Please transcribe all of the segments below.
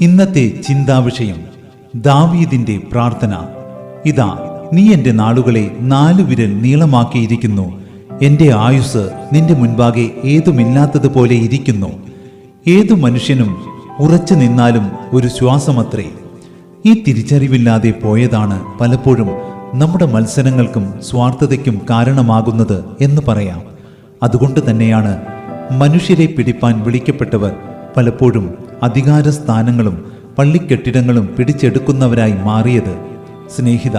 ഇന്നത്തെ ചിന്താവിഷയം ദാവീദിന്റെ പ്രാർത്ഥന. ഇതാ നീ എന്റെ നാളുകളെ നാലു വിരൽ നീളമാക്കിയിരിക്കുന്നു. എന്റെ ആയുസ് നിന്റെ മുൻപാകെ ഏതുമില്ലാത്തതുപോലെ ഇരിക്കുന്നു. ഏതു മനുഷ്യനും ഉറച്ചു നിന്നാലും ഒരു ശ്വാസമത്രേ. ഈ തിരിച്ചറിവില്ലാതെ പോയതാണ് പലപ്പോഴും നമ്മുടെ മത്സരങ്ങൾക്കും സ്വാർത്ഥതയ്ക്കും കാരണമാകുന്നത് എന്ന് പറയാം. അതുകൊണ്ട് തന്നെയാണ് മനുഷ്യരെ പിടിപ്പാൻ വിളിക്കപ്പെട്ടവർ പലപ്പോഴും അധികാര സ്ഥാനങ്ങളും പള്ളിക്കെട്ടിടങ്ങളും പിടിച്ചെടുക്കുന്നവരായി മാറിയത്. സ്നേഹിത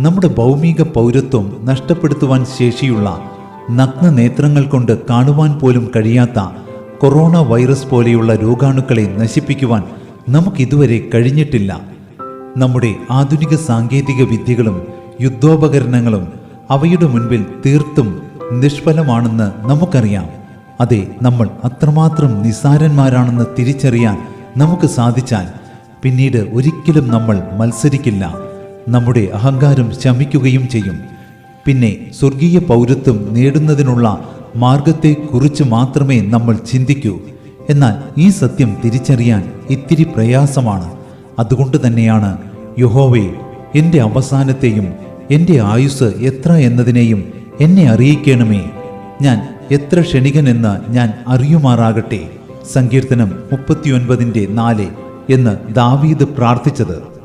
നമ്മുടെ ഭൗമിക പൗരത്വം നഷ്ടപ്പെടുത്തുവാൻ ശേഷിയുള്ള നഗ്ന നേത്രങ്ങൾ കൊണ്ട് കാണുവാൻ പോലും കഴിയാത്ത കൊറോണ വൈറസ് പോലെയുള്ള രോഗാണുക്കളെ നശിപ്പിക്കുവാൻ നമുക്കിതുവരെ കഴിഞ്ഞിട്ടില്ല. നമ്മുടെ ആധുനിക സാങ്കേതിക വിദ്യകളും യുദ്ധോപകരണങ്ങളും അവയുടെ മുൻപിൽ തീർത്തും നിഷ്ഫലമാണെന്ന് നമുക്കറിയാം. അതെ നമ്മൾ അത്രമാത്രം നിസാരന്മാരാണെന്ന് തിരിച്ചറിയാൻ നമുക്ക് സാധിച്ചാൽ പിന്നീട് ഒരിക്കലും നമ്മൾ മത്സരിക്കില്ല. നമ്മുടെ അഹങ്കാരം ശമിക്കുകയും ചെയ്യും. പിന്നെ സ്വർഗീയ പൗരത്വം നേടുന്നതിനുള്ള മാർഗത്തെക്കുറിച്ച് മാത്രമേ നമ്മൾ ചിന്തിക്കൂ. എന്നാൽ ഈ സത്യം തിരിച്ചറിയാൻ ഇത്തിരി പ്രയാസമാണ്. അതുകൊണ്ട് തന്നെയാണ് യഹോവേ എന്റെ അവസാനത്തെയും എന്റെ ആയുസ് എത്ര എന്നതിനെയും എന്നെ അറിയിക്കണമേ. ഞാൻ എത്ര ക്ഷണികനെന്ന് ഞാൻ അറിയുമാറാകട്ടെ. സങ്കീർത്തനം മുപ്പത്തിയൊൻപതിന്റെ നാല് എന്ന് ദാവീദ് പ്രാർത്ഥിച്ചത്.